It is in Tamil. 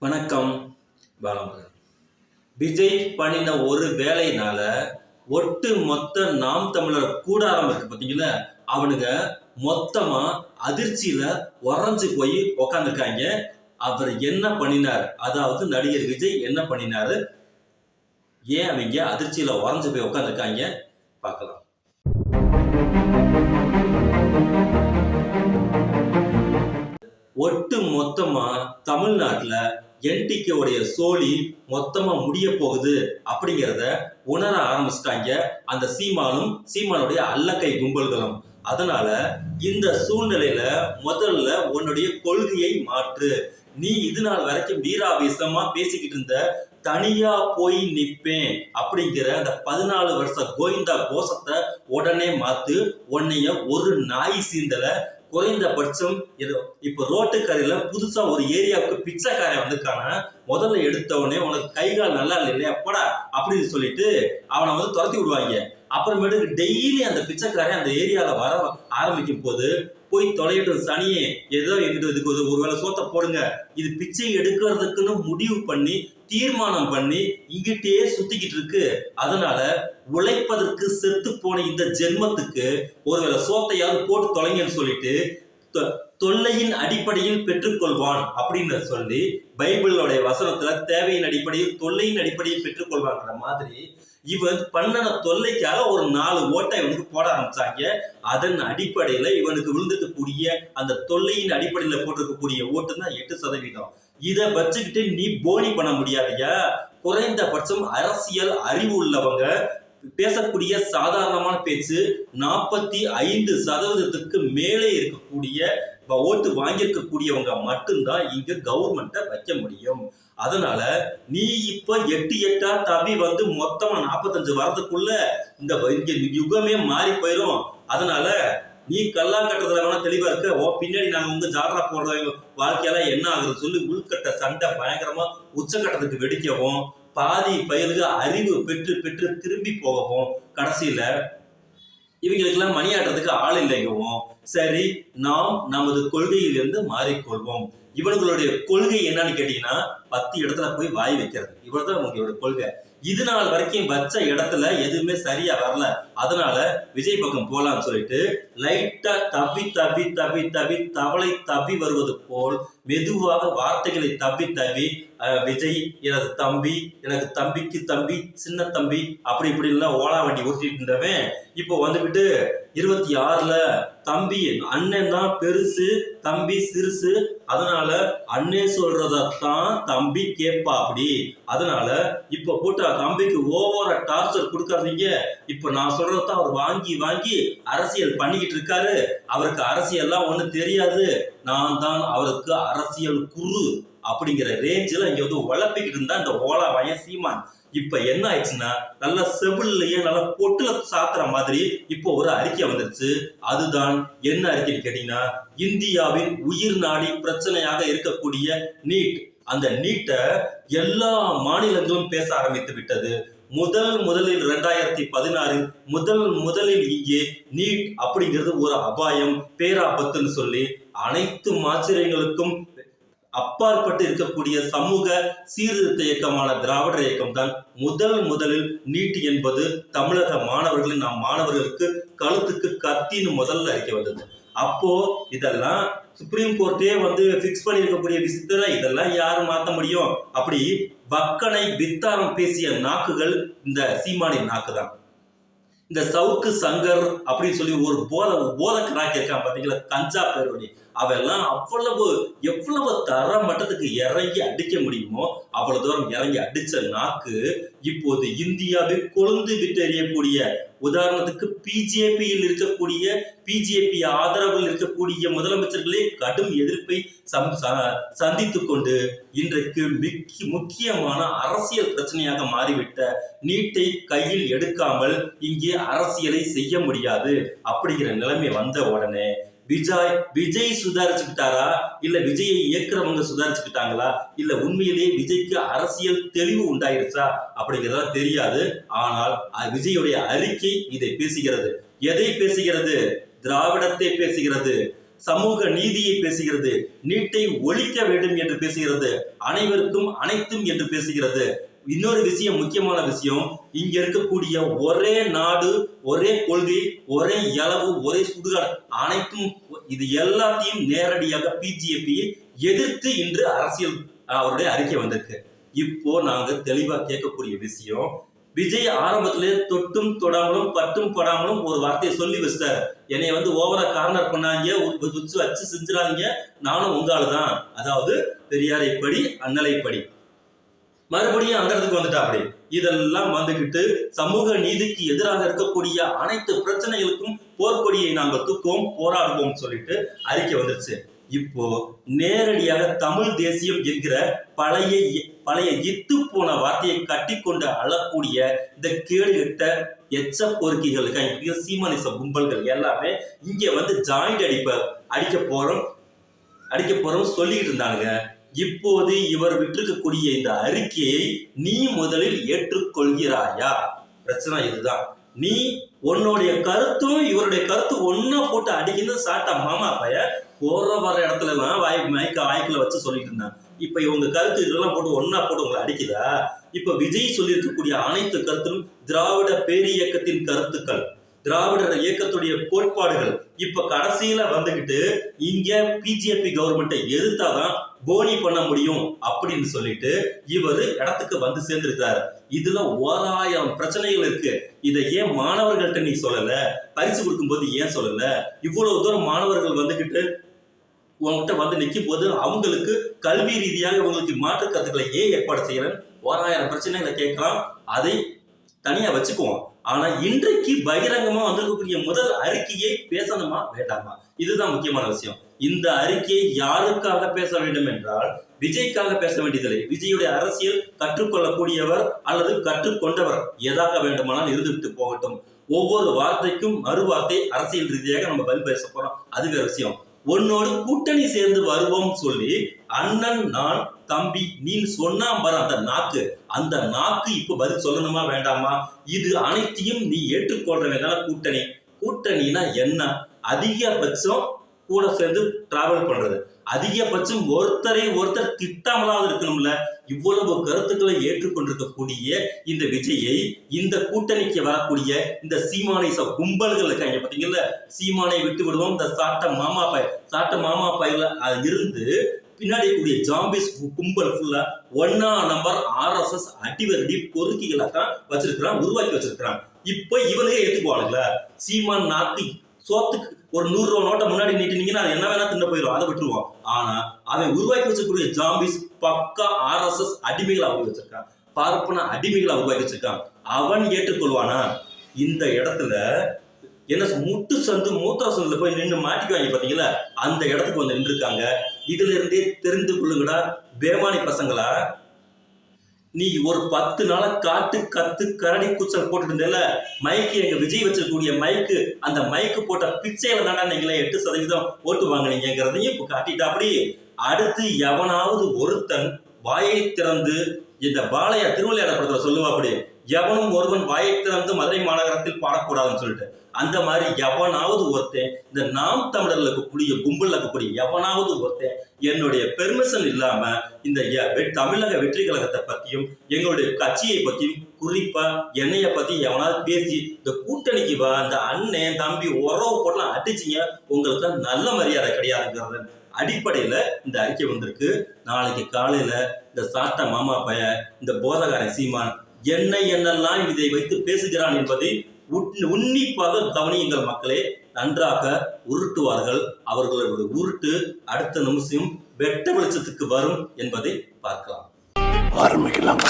வணக்கம். பாலமுருகன் விஜய் பண்ணின ஒரு வேலையினால ஒட்டு மொத்த நாம் தமிழர் கூடாரம் இருக்கு பார்த்தீங்களா அவனுங்க மொத்தமா அதிர்ச்சியில உறைஞ்சு போய் உக்காந்துருக்காங்க. அவர் என்ன பண்ணினார்? அதாவது நடிகர் விஜய் என்ன பண்ணினாரு? ஏன் அவங்க அதிர்ச்சியில உறைஞ்சு போய் உக்காந்துருக்காங்க? பார்க்கலாம். ஒட்டு மொத்தமா தமிழ்நாட்டுல என்டிகேவுடைய சோழி மொத்தமா முடிய போகுது அப்படிங்கிறத உணர ஆரம்பிச்சிட்டாங்க அந்த சீமானும் சீமானுடைய அல்லக்கை கும்பல்களும். அதனால இந்த சூழ்நிலையில முதல்ல உன்னுடைய கொள்கையை மாற்று. நீ இது நாள் வரைக்கும் வீராவேசமா பேசிக்கிட்டு இருந்த தனியா போய் நிற்பேன் அப்படிங்கிற அந்த பதினாலு வருஷ கோவிந்தா கோஷத்தை உடனே மாத்து உன்னைய ஒரு நாய் சீந்தலை குறைந்தபட்சம் இப்போ ரோட்டு ரோட்டுக்கரையில புதுசா ஒரு ஏரியாவுக்கு பிச்சைக்காரன் வந்திருக்கான? முதல்ல எடுத்த உடனே உனக்கு கை கால் நல்லா இல்லை இல்லையா? போடா அப்படின்னு சொல்லிட்டு அவனை வந்து துரத்தி விடுவாங்க. அப்புறமேட்டுக்கு டெய்லி அந்த பிச்சைக்காரன் அந்த ஏரியாவில் வர ஆரம்பிக்கும் போது போய் தொலையிடும் சனியே ஏதோ எங்கிட்ட இதுக்கு ஒரு ஒருவேளை சோத்த போடுங்க. இது பிச்சை எடுக்கிறதுக்குன்னு முடிவு பண்ணி தீர்மானம் பண்ணி இங்கிட்டே சுத்திக்கிட்டு இருக்கு. அதனால உழைப்பதற்கு செத்து போன இந்த ஜென்மத்துக்கு ஒருவேளை சோத்தையாவது போட்டு தொலைங்கன்னு சொல்லிட்டு தொல்லையின் அடிப்படையில் பெற்றுக்கொள்வான் அப்படின்னு சொல்லி பைபிளோடைய வசனத்துல தேவையின் அடிப்படையில் தொல்லையின் அடிப்படையில் பெற்றுக்கொள்வாங்கிற மாதிரி இவன் பண்ணன தொல்லைக்காக ஒரு நாலு ஓட்டை இவனுக்கு போட ஆரம்பிச்சாங்க. அதன் அடிப்படையில இவனுக்கு விழுந்திருக்கக்கூடிய அந்த தொல்லையின் அடிப்படையில போட்டிருக்கக்கூடிய ஓட்டு தான் எட்டு சதவீதம். இதை வச்சுக்கிட்டு நீ போனி பண்ண முடியாதையா? குறைந்தபட்சம் அரசியல் அறிவு உள்ளவங்க பேசக்கூடிய சாதாரணமான பேச்சு நாற்பத்தி ஐந்து சதவீதத்துக்கு மேலே இருக்கக்கூடிய ஓட்டு வாங்கியிருக்கக்கூடியவங்க மட்டும்தான் இங்க கவர்மெண்ட்டை வைக்க முடியும். அதனால நீ இப்ப எட்டு எட்டா தவி வந்து மொத்தமா நாற்பத்தஞ்சு வரதுக்குள்ள இந்த யுகமே மாறி போயிடும் அதனால நீ கல்லா கட்டுறதுல வேணா தெளிவா இருக்க. ஓ பின்னாடி நாங்க உங்க ஜாலரா போடுற வாழ்க்கையெல்லாம் என்ன ஆகுது சொல்லி உள்கட்ட சண்டை பயங்கரமா உச்சக்கட்டத்துக்கு வெடிக்கவும் பாதி பயலுக்கு அறிவு பெற்று பெற்று திரும்பி போகவும் கடைசியில இவங்களுக்கெல்லாம் மணியாடுறதுக்கு ஆள் இல்லைங்கவும் சரி நாம் நமது கொள்கையிலிருந்து மாறிக்கொள்வோம். இவனுங்களுடைய கொள்கை என்னன்னு கேட்டீங்கன்னா பத்து இடத்துல போய் வாய் வைக்கிறது. இவ்வளவுதான் உங்களுடைய கொள்கை. இது நாள் வரைக்கும் வச்ச இடத்துல எதுவுமே சரியா வரல. அதனால விஜய் பக்கம் போலாம்னு சொல்லிட்டு லைட்டா தவி தவி தவி தவி தவளை தவி வருவது போல் மெதுவாக வார்த்தைகளை தவி தவி விஜய் எனது தம்பி எனக்கு தம்பிக்கு தம்பி சின்ன தம்பி அப்படி இப்படின்லாம் ஓலா வண்டி ஓட்டிட்டு இருந்தவன். இப்போ வந்துவிட்டு இருபத்தி ஆறுல தம்பி அண்ணன் தான் பெருசு தம்பி சிறுசு. அதனால அண்ணே சொல்றதான் தம்பி கேட்பா அப்படி அதனால இப்ப போட்டு தம்பிக்கு ஓவர டார்ச்சர் கொடுக்காதீங்க. இப்ப நான் சொல்றதான் அவர் வாங்கி வாங்கி அரசியல் பண்ணிக்கிட்டு இருக்காரு. அவருக்கு அரசியல்லாம் ஒண்ணு தெரியாது. நான் தான் அவருக்கு அரசியல் குரு அப்படிங்கிற ரேஞ்சில் இங்க வந்து உழப்பிக்கிட்டு இருந்தா இந்த ஓலா வயன் சீமான். இப்ப என்ன ஆயிடுச்சுன்னா நல்ல செவில்லையே நல்ல பொட்டுல சாத்துற மாதிரி இப்போ ஒரு அறிக்கை வந்துருச்சு. அதுதான் என்ன அறிக்கைன்னு கேட்டீங்கன்னா இந்தியாவின் உயிர் நாடி பிரச்சனையாக இருக்கக்கூடிய நீட். அந்த நீட்டை எல்லா மாநிலங்களும் பேச ஆரம்பித்து விட்டது. முதல் முதலில் ரெண்டாயிரத்தி பதினாறில் முதல் முதலில் இங்கே நீட் அப்படிங்கிறது ஒரு அபாயம் பேராபத்துன்னு சொல்லி அனைத்து ஆச்சரியங்களுக்கும் அப்பாற்பட்டு இருக்கக்கூடிய சமூக சீர்திருத்த இயக்கமான திராவிடர் இயக்கம் தான் முதல் முதலில் நீட் என்பது தமிழக மாணவர்களின் நம் மாணவர்களுக்கு கழுத்துக்கு கத்தின்னு முதல்ல அறிக்கை வந்தது. அப்போ இதெல்லாம் சுப்ரீம் கோர்ட்டே வந்து ஃபிக்ஸ் பண்ணியிருக்கக்கூடிய விஷயத்துல இதெல்லாம் யாரும் மாற்ற முடியும்? அப்படி வக்கனை வித்தாரம் பேசிய நாக்குகள் இந்த சீமானின் நாக்கு தான் இந்த சவுக்கு சங்கர் அப்படின்னு சொல்லி ஒரு போத போத இருக்கான் பார்த்தீங்களா கஞ்சா பேரோடி. அவெல்லாம் அவ்வளவு எவ்வளவு தர மட்டத்துக்கு இறங்கி அடிக்க முடியுமோ அவ்வளவு தூரம் இறங்கி அடிச்ச நாக்கு இப்போது இந்தியாவில் கொழுந்து விட்டு எறியக்கூடிய உதாரணத்துக்கு பிஜேபியில் இருக்கக்கூடிய பிஜேபி ஆதரவில் இருக்கக்கூடிய முதலமைச்சர்களே கடும் எதிர்ப்பை சந்தித்து கொண்டு இன்றைக்கு மிக்கி முக்கியமான அரசியல் பிரச்சனையாக மாறிவிட்ட நீட்டை கையில் எடுக்காமல் இங்கே அரசியலை செய்ய முடியாது அப்படிங்கிற நிலைமை வந்த உடனே விஜய் விஜய் சுதாரிச்சுக்கிட்டாரா? இல்ல விஜயை இயக்குறவங்க சுதாரிச்சுக்கிட்டாங்களா? இல்ல உண்மையிலேயே விஜய்க்கு அரசியல் தெளிவு உண்டாயிருச்சா? அப்படிங்கிறதா தெரியாது. ஆனால் விஜயுடைய அறிக்கை இதை பேசுகிறது. எதை பேசுகிறது? திராவிடத்தை பேசுகிறது. சமூக நீதியை பேசுகிறது. நீட்டை ஒழிக்க வேண்டும் என்று பேசுகிறது. அனைவருக்கும் அனைத்தும் என்று பேசுகிறது. இன்னொரு விஷயம் முக்கியமான விஷயம் இங்க இருக்கக்கூடிய ஒரே நாடு ஒரே கொள்கை ஒரே இளவு ஒரே சுடுகாடு அனைத்தும் இது எல்லாத்தையும் நேரடியாக பிஜேபி எதிர்த்து இன்று அரசியல் அவருடைய அறிக்கை வந்திருக்கு. இப்போ நாங்க தெளிவா கேட்கக்கூடிய விஷயம் விஜய் ஆரம்பத்திலே தொட்டும் தொடாமலும் பட்டும் படாமலும் ஒரு வார்த்தையை சொல்லி வச்சிட்டாரு. என்னை வந்து ஓவரா கார்னர் பண்ணாங்க ஒரு வச்சு வச்சு செஞ்சிடாதீங்க. நானும் உங்கால தான் அதாவது பெரியாரை படி அண்ணலை படி. மறுபடியும் அந்த இடத்துக்கு வந்துட்டா அப்படி இதெல்லாம் வந்துகிட்டு சமூக நீதிக்கு எதிராக இருக்கக்கூடிய அனைத்து பிரச்சனைகளுக்கும் போர்க்கொடியை நாங்கள் தூக்குவோம் போராடுவோம் சொல்லிட்டு அறிக்கை வந்துருச்சு. இப்போ நேரடியாக தமிழ் தேசியம் என்கிற பழைய பழைய இத்து போன வார்த்தையை கட்டிக்கொண்டு அழக்கூடிய இந்த கேடுகட்ட எச்ச பொறுக்கிகள் சீமானிச கும்பல்கள் எல்லாமே இங்க வந்து ஜாயிண்ட் அடிப்ப அடிக்க போறோம் அடிக்க போறோம் சொல்லிட்டு இருந்தாங்க இப்போது இவர் விட்டிருக்கக்கூடிய இந்த அறிக்கையை நீ முதலில் ஏற்றுக்கொள்கிறாயா? பிரச்சனை இதுதான். நீ உன்னுடைய கருத்தும் இவருடைய கருத்து ஒன்னா போட்டு அடிக்கணும் சாட்டா மாமா பைய போற வர இடத்துல எல்லாம் வாய் மயக்க வாய்க்குல வச்சு சொல்லிட்டு இருந்தான். இப்ப இவங்க கருத்து இதெல்லாம் போட்டு ஒன்னா போட்டு உங்களை அடிக்குதா? இப்ப விஜய் சொல்லியிருக்கக்கூடிய அனைத்து கருத்தும் திராவிட பேரியக்கத்தின் கருத்துக்கள். திராவிடர் இயக்கத்துடைய கோட்பாடுகள் இப்ப கடைசியில வந்துகிட்டு இங்க பிஜேபி கவர்மெண்ட்டை எதிர்த்தாதான் போனி பண்ண முடியும் அப்படின்னு சொல்லிட்டு இவர் இடத்துக்கு வந்து சேர்ந்திருக்காரு இதுல ஓராயிரம் பிரச்சனைகள் இருக்கு. இதை ஏன் மாணவர்கள்ட்ட நீ சொல்லல? பரிசு கொடுக்கும்போது ஏன் சொல்லல? இவ்வளவு தூரம் மாணவர்கள் வந்துகிட்டு உங்ககிட்ட வந்து நிற்கும் போது அவங்களுக்கு கல்வி ரீதியாக உங்களுக்கு மாற்று கருத்துக்களை ஏன் ஏற்பாடு செய்யறேன் ஓராயிரம் பிரச்சனைகளை கேட்கலாம். அதை தனியா வச்சுக்குவோம். ஆனா இன்றைக்கு பகிரங்கமா வந்திருக்கக்கூடிய முதல் அறிக்கையை பேசணுமா? வேண்டாமா? இதுதான் முக்கியமான விஷயம். இந்த அறிக்கையை யாருக்காக பேச வேண்டும் என்றால் விஜய்க்காக பேச வேண்டியதில்லை. விஜயுடைய அரசியல் கற்றுக்கொள்ளக்கூடியவர் அல்லது கற்றுக்கொண்டவர் எதாக வேண்டுமானால் இருந்துவிட்டு போகட்டும். ஒவ்வொரு வார்த்தைக்கும் மறு வார்த்தை அரசியல் ரீதியாக நம்ம பதில் பேச போறோம். அது வேற விஷயம். உன்னோடு கூட்டணி சேர்ந்து வருவோம் சொல்லி அண்ணன் நான் தம்பி நீ சொன்னா பாரு அந்த நாக்கு. அந்த நாக்கு இப்ப பதில் சொல்லணுமா வேண்டாமா? இது அனைத்தையும் நீ ஏற்றுக்கொள்றவங்க தானே கூட்டணி. கூட்டணினா என்ன? அதிகபட்சம் கூட சேர்ந்து டிராவல் பண்றது. அதிகபட்சம் ஒருத்தரை ஒருத்தர் திட்டாமலாவது இருக்கணும்ல. இவ்வளவு கருத்துக்களை ஏற்றுக்கொண்டிருக்கக்கூடிய இந்த விஜயை இந்த கூட்டணிக்கு வரக்கூடிய இந்த சீமானை ச- கும்பல்கள் இருக்காங்க பாத்தீங்கல்ல? சீமானை விட்டு விடுவோம் இந்த சாட்ட மாமா பாய் சாட்ட மாமா பாயில அது இருந்து பின்னாடி கூடிய ஜாம்பிஸ் கும்பல் ஃபுல்லா ஒன்னா நம்பர் ஆர்எஸ்எஸ் அடிவரடி பொறுக்கிகளை தான் வச்சிருக்கிறான் உருவாக்கி வச்சிருக்கிறான். இப்ப இவனுங்க ஏத்துக்குவானுங்களா சீமான் நாக்கு சோத்துக்கு ஒரு நூறு ரூபா நோட்டை முன்னாடி நீட்டினீங்கன்னா அது என்ன வேணா தின்ன போயிடும் அதை விட்டுருவோம் ஆனா அவன் உருவாக்கி வச்சிருக்கக்கூடிய ஜாம்பிஸ் பக்கா ஆர்எஸ்எஸ் அடிமைகளை அவங்க வச்சிருக்கான். பார்ப்பன அடிமைகளை உருவாக்கி வச்சிருக்கான். அவன் ஏற்றுக்கொள்வானா? இந்த இடத்துல என்ன முட்டு சந்து மூத்தா சந்தில் போய் நின்று மாட்டிக்குவாங்க பார்த்தீங்களா அந்த இடத்துக்கு வந்து நின்றுருக்காங்க. இதுல இருந்தே தெரிந்து கொள்ளுங்கடா பேமானி பசங்களா. நீ ஒரு பத்து நாளா காட்டு கத்து கரடி கூச்சல் போட்டுட்டு இருந்தேல மைக்கு எங்க விஜய் வச்சிருக்கக்கூடிய மைக்கு அந்த மைக்கு போட்ட பிச்சையில தாண்டா நீங்களே எட்டு சதவீதம் ஓட்டு வாங்கினீங்கிறதையும் இப்ப காட்டிட்டா அப்படி. அடுத்து எவனாவது ஒருத்தன் வாயை திறந்து இந்த பாலையா திருவிளையாட படத்துல சொல்லுவா அப்படி எவனும் ஒருவன் வாயை திறந்து மதுரை மாநகரத்தில் பாடக்கூடாதுன்னு சொல்லிட்டு. அந்த மாதிரி எவனாவது ஒருத்தன் இந்த நாம் தமிழர்ல இருக்கக்கூடிய கும்பலில் இருக்கக்கூடிய எவனாவது ஒருத்தன் என்னுடைய பெர்மிஷன் இல்லாம இந்த எ- வெ- தமிழக வெற்றி கழகத்தை பத்தியும் எங்களுடைய கட்சியை பத்தியும் குறிப்பா என்னைய பத்தி எவனாவது பேசி இந்த கூட்டணிக்கு வா இந்த அண்ணன் தம்பி உறவு போடலாம் அடிச்சிங்க உங்களுக்கு நல்ல மரியாதை கிடையாதுங்கிறது அடிப்படையில இந்த அறிக்கை வந்திருக்கு. நாளைக்கு காலையில இந்த சாத்த மாமா பைய இந்த போதகாரன் சீமான் என்ன என்னெல்லாம் இதை வைத்து பேசுகிறான் என்பதை உன்னிப்பாக கவனியுங்கள் மக்களே நன்றாக உருட்டுவார்கள். அவர்களுடைய உருட்டு அடுத்த நிமிஷம் வெட்ட வெளிச்சத்துக்கு வரும் என்பதை பார்க்கலாம். ஆரம்பிக்கலாம்.